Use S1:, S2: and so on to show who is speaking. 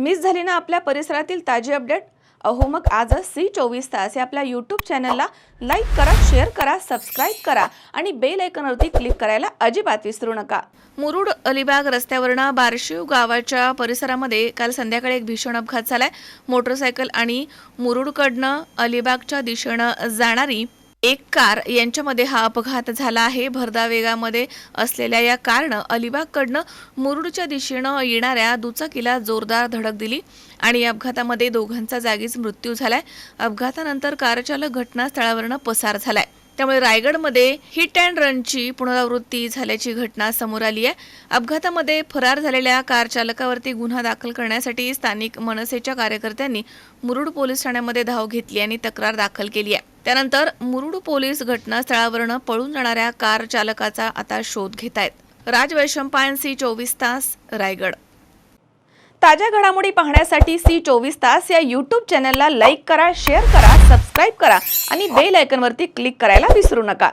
S1: Miss झाली ना आपल्या परिसरातील ताजी अपडेट? अहो मग आजच सी चोवीस तास या आपल्या यूट्यूब चॅनलला लाईक करा शेअर करा सबस्क्राईब करा आणि बेल आयकॉनवरती क्लिक करायला अजिबात विसरू नका. मुरुड अलिबाग रस्त्यावरनं बारशिव गावाच्या परिसरामध्ये काल संध्याकाळी एक भीषण अपघात झालाय. मोटरसायकल आणि मुरुडकडनं अलिबागच्या दिशेनं जाणारी एक कार यांच्यामध्ये हा अपघात झाला आहे. भरदा वेगामध्ये असलेल्या या कारनं अलिबागकडनं मुरुडच्या दिशेनं येणाऱ्या दुचाकीला जोरदार धडक दिली आणि या अपघातामध्ये दोघांचा जागीच मृत्यू झालाय. अपघातानंतर कारचालक घटनास्थळावरनं पसार झालाय. त्यामुळे रायगडमध्ये हिट अँड रनची पुनरावृत्ती झाल्याची घटना समोर आली आहे. अपघातामध्ये फरार झालेल्या कार चालकावरती गुन्हा दाखल करण्यासाठी स्थानिक मनसेच्या कार्यकर्त्यांनी मुरुड पोलीस ठाण्यामध्ये धाव घेतली आणि तक्रार दाखल केली आहे. त्यानंतर मुरुड पोलीस घटनास्थळावरनं पळून जाणाऱ्या कार चालकाचा आता शोध घेत आहेत राज वैशंपायन सी चोवीस तास रायगड. ताज्या घडामोडी पाहण्यासाठी सी चोवीस तास या यूट्यूब चॅनलला लाईक करा शेअर करा सबस्क्राईब करा आणि बेल आयकनवरती क्लिक करायला विसरू नका.